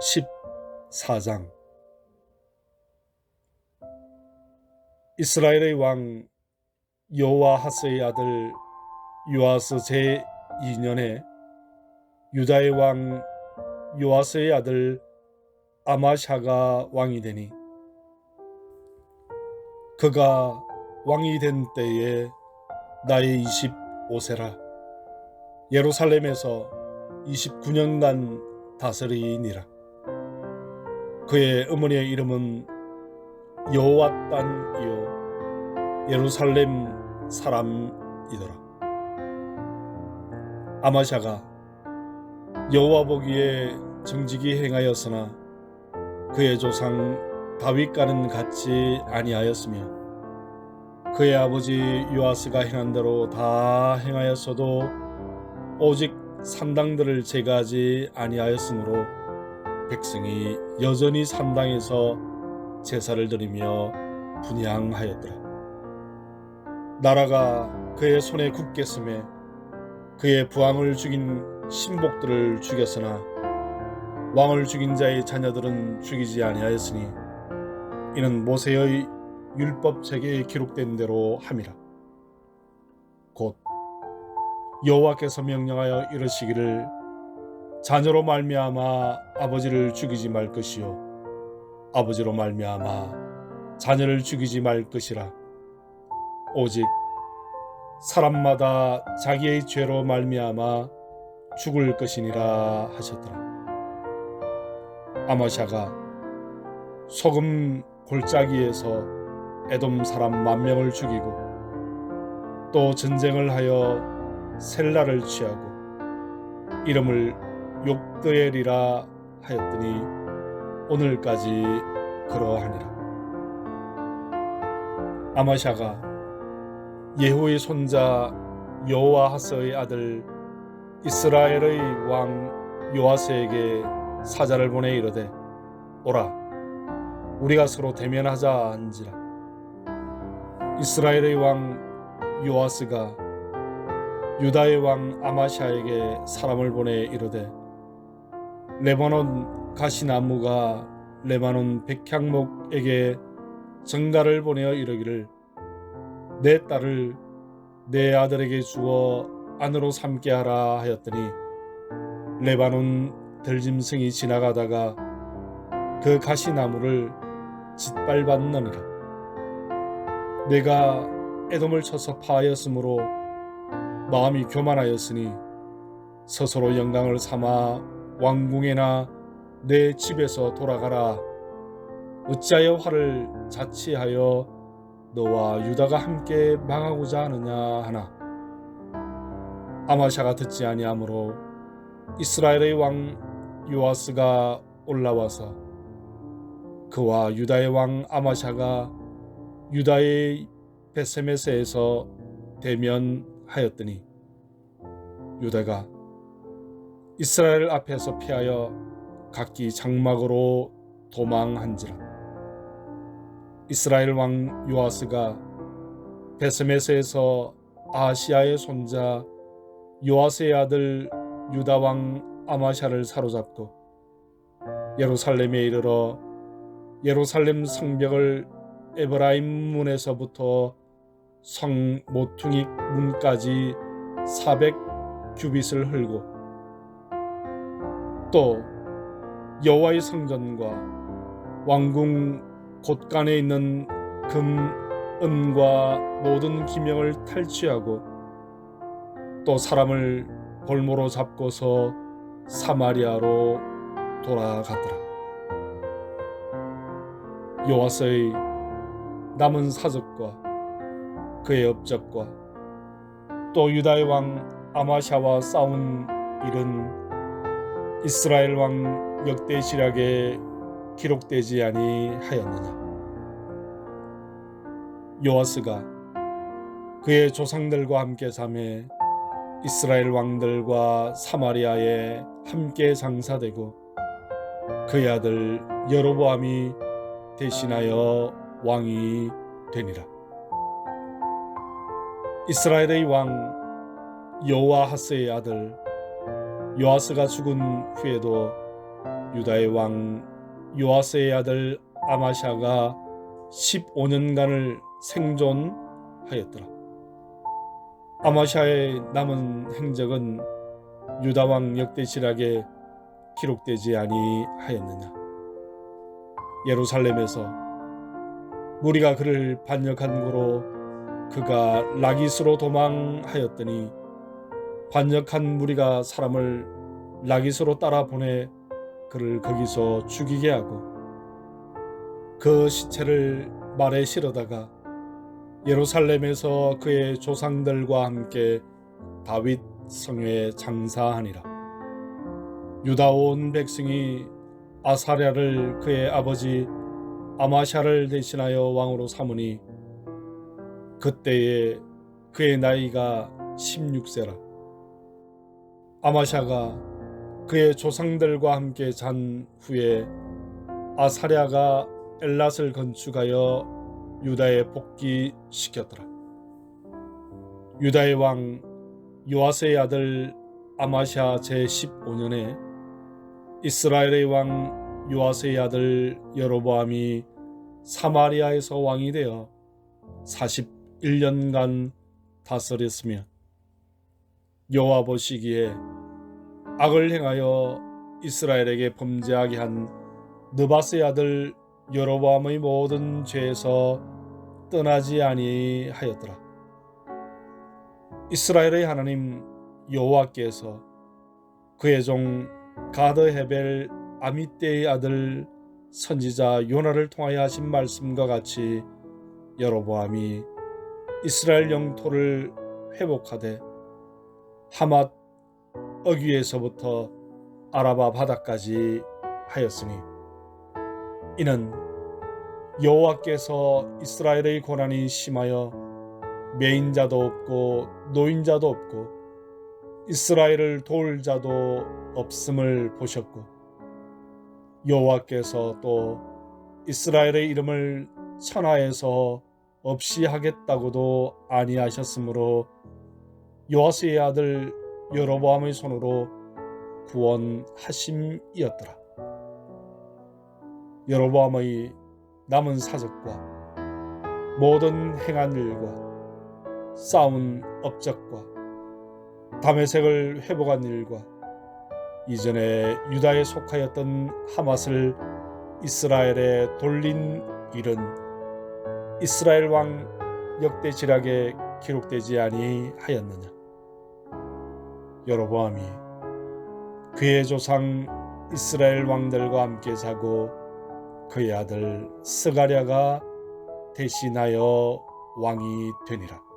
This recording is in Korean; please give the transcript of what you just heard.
14장. 이스라엘의 왕 여호와하스의 아들 요아스 제2년에 유다의 왕 요아스의 아들 아마샤가 왕이 되니 그가 왕이 된 때에 나이 25세라. 예루살렘에서 29년간 다스리니라 그의 어머니의 이름은 여호와딴이요 예루살렘 사람이더라. 아마샤가 여호와 보기에 정직이 행하였으나 그의 조상 다윗과는 같이 아니하였으며 그의 아버지 요아스가 행한 대로 다 행하였어도 오직 산당들을 제거하지 아니하였으므로 백성이 여전히 산당에서 제사를 드리며 분향하였더라. 나라가 그의 손에 굳겠음에 그의 부왕을 죽인 신복들을 죽였으나 왕을 죽인 자의 자녀들은 죽이지 아니하였으니 이는 모세의 율법 책에 기록된 대로 함이라. 곧 여호와께서 명령하여 이르시기를 자녀로 말미암아 아버지를 죽이지 말 것이요. 아버지로 말미암아 자녀를 죽이지 말 것이라. 오직 사람마다 자기의 죄로 말미암아 죽을 것이니라 하셨더라. 아마샤가 소금 골짜기에서 에돔 사람 만 명을 죽이고 또 전쟁을 하여 셀라를 취하고 이름을 욕드엘이라 하였더니 오늘까지 그러하니라. 아마샤가 예후의 손자 여호와하스의 아들 이스라엘의 왕 요아스에게 사자를 보내 이르되 오라 우리가 서로 대면하자 한지라 이스라엘의 왕 요아스가 유다의 왕 아마샤에게 사람을 보내 이르되 레바논 가시나무가 레바논 백향목에게 전가를 보내어 이르기를 내 딸을 내 아들에게 주어 안으로 삼게 하라 하였더니 레바논 들짐승이 지나가다가 그 가시나무를 짓밟았느니라. 내가 에돔을 쳐서 파하였으므로 마음이 교만하였으니 스스로 영광을 삼아 왕궁에나 내 집에서 돌아가라. 어찌하여 화를 자치하여 너와 유다가 함께 망하고자 하느냐 하나. 아마샤가 듣지 아니하므로 이스라엘의 왕 요아스가 올라와서 그와 유다의 왕 아마샤가 유다의 베세메스에서 대면하였더니 유다가 이스라엘 앞에서 피하여 각기 장막으로 도망한지라. 이스라엘 왕 요아스가 베스메스에서 아시아의 손자 요아스의 아들 유다 왕 아마샤를 사로잡고 예루살렘에 이르러 예루살렘 성벽을 에브라임 문에서부터 성 모퉁이 문까지 400 규빗을 흘고 또 여호와의 성전과 왕궁 곳간에 있는 금, 은과 모든 기명을 탈취하고 또 사람을 볼모로 잡고서 사마리아로 돌아가더라. 요아스의 남은 사적과 그의 업적과 또 유다의 왕 아마샤와 싸운 일은 이스라엘 왕 역대 시락에 기록되지 아니하였느냐? 요아스가 그의 조상들과 함께 잠에 이스라엘 왕들과 사마리아에 함께 장사되고 그의 아들 여로보암이 대신하여 왕이 되니라. 이스라엘의 왕 여호와하스의 아들 요아스가 죽은 후에도 유다의 왕 요아스의 아들 아마샤가 15년간을 생존하였더라. 아마샤의 남은 행적은 유다 왕 역대시락에 기록되지 아니하였느냐. 예루살렘에서 무리가 그를 반역한 고로 그가 라기스로 도망하였더니 반역한 무리가 사람을 라기스로 따라 보내 그를 거기서 죽이게 하고 그 시체를 말에 실어다가 예루살렘에서 그의 조상들과 함께 다윗 성에 장사하니라. 유다 온 백성이 아사랴를 그의 아버지 아마샤를 대신하여 왕으로 삼으니 그때에 그의 나이가 16세라. 아마샤가 그의 조상들과 함께 잔 후에 아사랴가 엘랏을 건축하여 유다에 복귀시켰더라. 유다의 왕 요아스의 아들 아마샤 제15년에 이스라엘의 왕 요아스의 아들 여로보암이 사마리아에서 왕이 되어 41년간 다스렸으며 여호와 보시기에 악을 행하여 이스라엘에게 범죄하게 한 느바스의 아들 여로보암의 모든 죄에서 떠나지 아니하였더라. 이스라엘의 하나님 여호와께서 그의 종 가드 헤벨 아미떼의 아들 선지자 요나를 통하여 하신 말씀과 같이 여로보암이 이스라엘 영토를 회복하되 하맛 어귀에서부터 아라바 바다까지 하였으니 이는 여호와께서 이스라엘의 고난이 심하여 매인 자도 없고 노인 자도 없고 이스라엘을 도울 자도 없음을 보셨고 여호와께서 또 이스라엘의 이름을 천하에서 없이 하겠다고도 아니하셨으므로 요아스의 아들 여로보암의 손으로 구원하심이었더라. 여로보암의 남은 사적과 모든 행한 일과 싸운 업적과 담에색을 회복한 일과 이전에 유다에 속하였던 하맛을 이스라엘에 돌린 일은 이스라엘 왕 역대지락에 기록되지 아니하였느냐 여로보암이 그의 조상 이스라엘 왕들과 함께 자고 그의 아들 스가랴가 대신하여 왕이 되니라